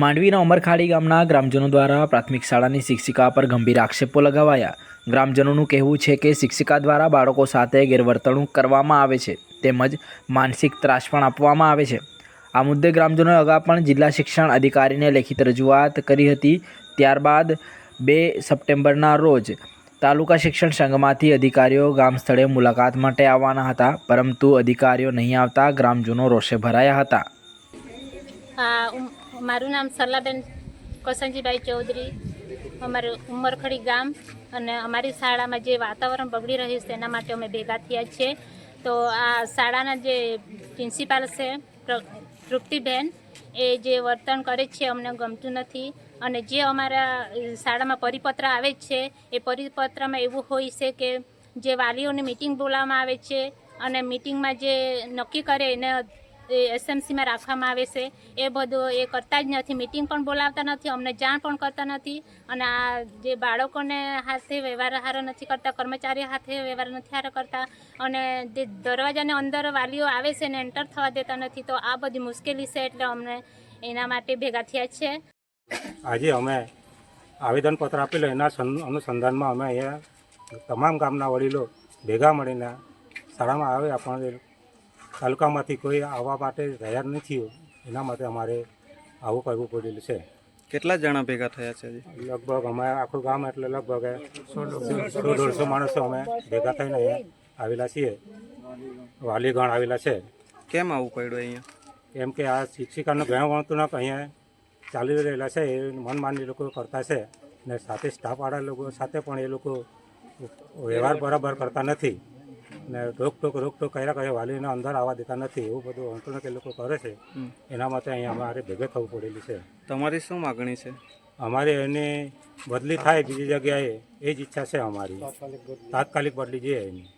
માંડવીના ઉમરખાડી ગામના ગ્રામજનો દ્વારા પ્રાથમિક શાળાની શિક્ષિકા પર ગંભીર આક્ષેપો લગાવાયા. ગ્રામજનોનું કહેવું છે કે શિક્ષિકા દ્વારા બાળકો સાથે ગેરવર્તણૂક કરવામાં આવે છે તેમજ માનસિક ત્રાસ પણ આપવામાં આવે છે. આ મુદ્દે ગ્રામજનોએ અગાઉ પણ જિલ્લા શિક્ષણ અધિકારીને લેખિત રજૂઆત કરી હતી. ત્યારબાદ બે સપ્ટેમ્બરના રોજ તાલુકા શિક્ષણ સંઘમાંથી અધિકારીઓ ગામ સ્થળે મુલાકાત માટે આવવાના હતા, પરંતુ અધિકારીઓ નહીં આવતા ગ્રામજનો રોષે ભરાયા હતા. મારું નામ સરલાબેન કોસંજીભાઈ ચૌધરી. અમારું ઉમરખડી ગામ અને અમારી શાળામાં જે વાતાવરણ બગડી રહ્યું છે એના માટે અમે ભેગા થયા છીએ. તો આ શાળાના જે પ્રિન્સિપાલ છે તૃપ્તિબેન, એ જે વર્તન કરે છે અમને ગમતું નથી. અને જે અમારા શાળામાં પરિપત્ર આવે છે, એ પરિપત્રમાં એવું હોય છે કે જે વાલીઓની મિટિંગ બોલાવવામાં આવે છે અને મિટિંગમાં જે નક્કી કરે એને એસએમસીમાં રાખવામાં આવે છે. એ બધું એ કરતા જ નથી. મિટિંગ પણ બોલાવતા નથી. અમને જાણ પણ કરતા નથી. અને આ જે બાળકોને હાથે વ્યવહાર હારો નથી કરતા, કર્મચારી હાથે વ્યવહાર નથી હારો કરતા, અને જે દરવાજાને અંદર વાલીઓ આવે છે ને એન્ટર થવા દેતા નથી, તો આ બધી મુશ્કેલી છે એટલે અમને એના માટે ભેગા થયા છે. આજે અમે આવેદનપત્ર આપેલું, એના અનુસંધાનમાં અમે અહીંયા તમામ ગામના વડીલો ભેગા મળીને શાળામાં આવે પણ એ તાલુકામાંથી કોઈ આવવા માટે તૈયાર નથી એના માટે અમારે આવું કરવું પડેલું છે. કેટલા જણા ભેગા થયા છે લગભગ અમે આખું ગામ એટલે લગભગ સો દોઢસો. માણસો અમે ભેગા થઈને અહીંયા આવેલા છીએ. વાલીગણ આવેલા છે. કેમ આવવું પડ્યું અહીંયા? કેમ કે આ શિક્ષિકાનું ઘણું વણતું ન અહીંયા ચાલી રહેલા છે એ મનમાની લોકો કરતા છે. ને સાથે સ્ટાફવાળા લોકો સાથે પણ એ લોકો વ્યવહાર બરાબર કરતા નથી. ને રોકટોક રોકટોક કર્યા કર્યા વાલીને અંદર આવવા દેતા નથી એવું બધું અંતર કે લોકો કરે છે. એના માટે અહીંયા અમારે ભેગા થવું પડેલું છે. તમારી શું માગણી છે? અમારે એની બદલી થાય બીજી જગ્યાએ એ જ ઈચ્છા છે અમારી. તાત્કાલિક બદલી. જોઈએ એની.